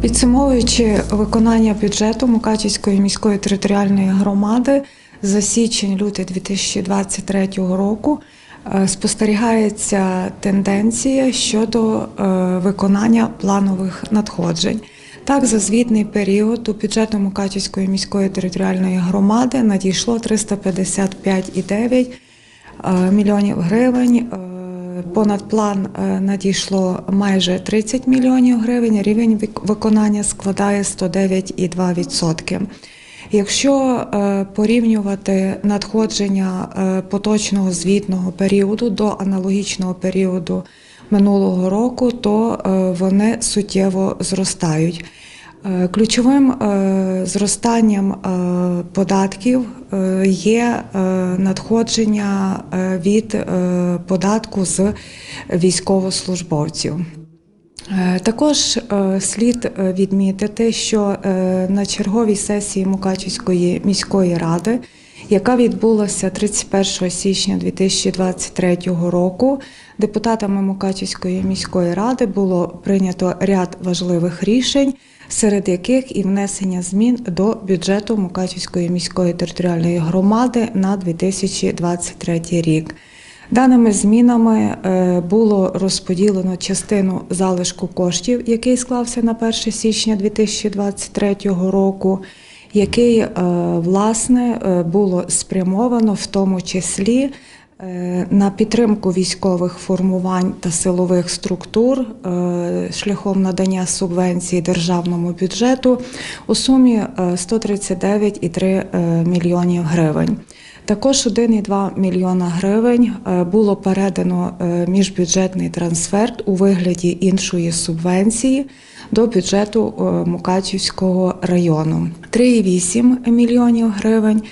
Підсумовуючи виконання бюджету Мукачівської міської територіальної громади за січень-лютий 2023 року е, спостерігається тенденція щодо е, виконання планових надходжень. Так, за звітний період у бюджету Мукачівської міської територіальної громади надійшло 355,9 е, мільйонів гривень. Понад план е, надійшло майже 30 мільйонів гривень. Рівень вик- виконання складає 109,2%. Якщо е, порівнювати надходження е, поточного звітного періоду до аналогічного періоду минулого року, то вони суттєво зростають. Е, Ключовим е, зростанням е, податків є надходження від податку з військовослужбовців. Також слід відмітити, що на черговій сесії Мукачівської міської ради, яка відбулася 31 січня 2023 року, депутатами Мукачівської міської ради було прийнято ряд важливих рішень, серед яких і внесення змін до бюджету Мукачівської міської територіальної громади на 2023 рік. Даними змінами е, було розподілено частину залишку коштів, який склався на 1 січня 2023 року, який е, власне е, було спрямовано в тому числі е, на підтримку військових формувань та силових структур шляхом надання субвенції державному бюджету у сумі е, 139,3 е, мільйонів гривень. Також 1,2 мільйона гривень е, було передано е, міжбюджетний трансферт у вигляді іншої субвенції до бюджету е, Мукачівського району. 3,8 мільйонів гривень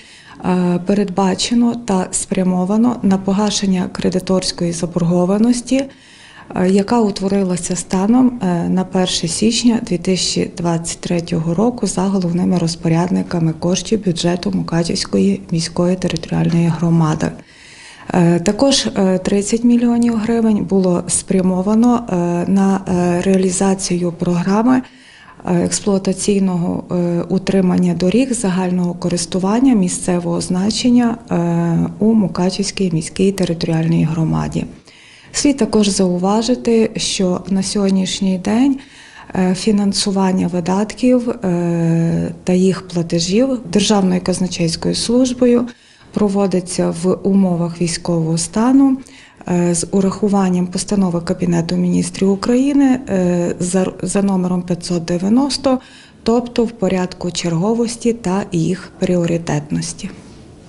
передбачено та спрямовано на погашення кредиторської заборгованості яка утворилася станом е, на 1 січня 2023 року за головними розпорядниками коштів бюджету Мукачівської міської територіальної громади. Е, Також е, 30 мільйонів гривень було спрямовано е, на е, реалізацію програми е, експлуатаційного е, утримання доріг загального користування місцевого значення е, у Мукачівській міській територіальній громаді. Слід також зауважити, що на сьогоднішній день е, фінансування видатків е, та їх платежів Державною казначейською службою проводиться в умовах військового стану е, з урахуванням постанови Кабінету міністрів України за, за номером 590, тобто в порядку черговості та їх пріоритетності.